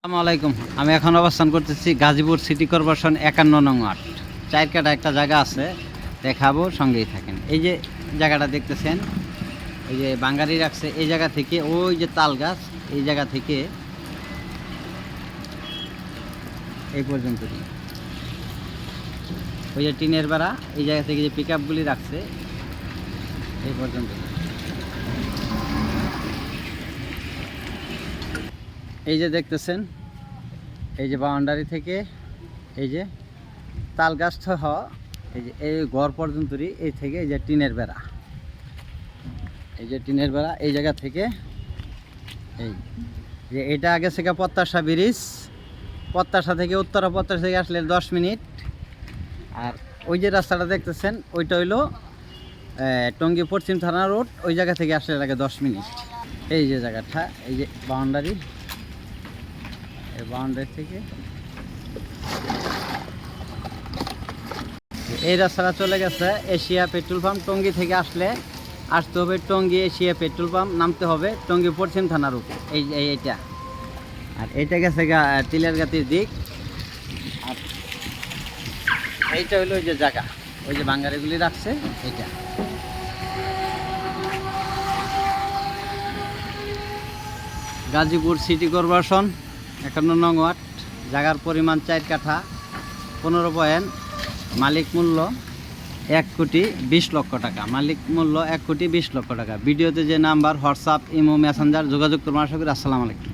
আসসালামু আলাইকুম। আমি এখন অবস্থান করতেছি গাজীপুর সিটি কর্পোরেশন একান্ন নং আট চার কাটা একটা জায়গা আছে, দেখাবো, সঙ্গেই থাকেন। এই যে জায়গাটা দেখতেছেন, এই যে বাঙ্গারি রাখছে, এই জায়গা থেকে ওই যে তাল গাছ, এই জায়গা থেকে এই পর্যন্ত। ওই যে টিনের বেড়া, এই জায়গা থেকে যে পিক আপগুলি রাখছে, এই পর্যন্ত। এই যে দেখতেছেন, এই যে বাউন্ডারি থেকে এই যে তাল গাছ সহ এই যে এই ঘর পর্যন্তই এই থেকে এই যে টিনের বেড়া। এই যে টিনের বেড়া এই জায়গা থেকে এই যে এটা আগে থেকে পত্তাশা ব্রিজ পত্তাশা থেকে উত্তরা পত্তাশা থেকে আসলে দশ মিনিট। আর ওই যে রাস্তাটা দেখতেছেন, ওইটা হইল টঙ্গী পশ্চিম থানা রোড, ওই জায়গা থেকে আসলে লাগে দশ মিনিট। এই যে জায়গাটা, এই যে বাউন্ডারি। এই বাউন্ডারি থেকে। এই রাস্তাটা চলে গেছে এশিয়া পেট্রোল পাম্প। টঙ্গি থেকে আসলে আসতে হবে টঙ্গি এশিয়া পেট্রোল পাম্প, নামতে হবে টঙ্গি পশ্চিম থানার উপর। এই এই এইটা। আর এইটা গেছে গা তিলের গাতির দিক। আর এইটা হলো ওই যে জায়গা, ওই যে বাঙ্গারিগুলি রাখছে, এইটা। Gazipur city corporation. একান্ন নং ওয়ার্ড, জায়গার পরিমাণ চার কাঠা, পনেরো পয়েন্ট, মালিক মূল্য এক কোটি বিশ লক্ষ টাকা। মালিক মূল্য এক কোটি বিশ লক্ষ টাকা। ভিডিওতে যে নাম্বার, হোয়াটসঅ্যাপ, ইমো, মেসেঞ্জার যোগাযোগ করব আশা করি। আসসালামু আলাইকুম।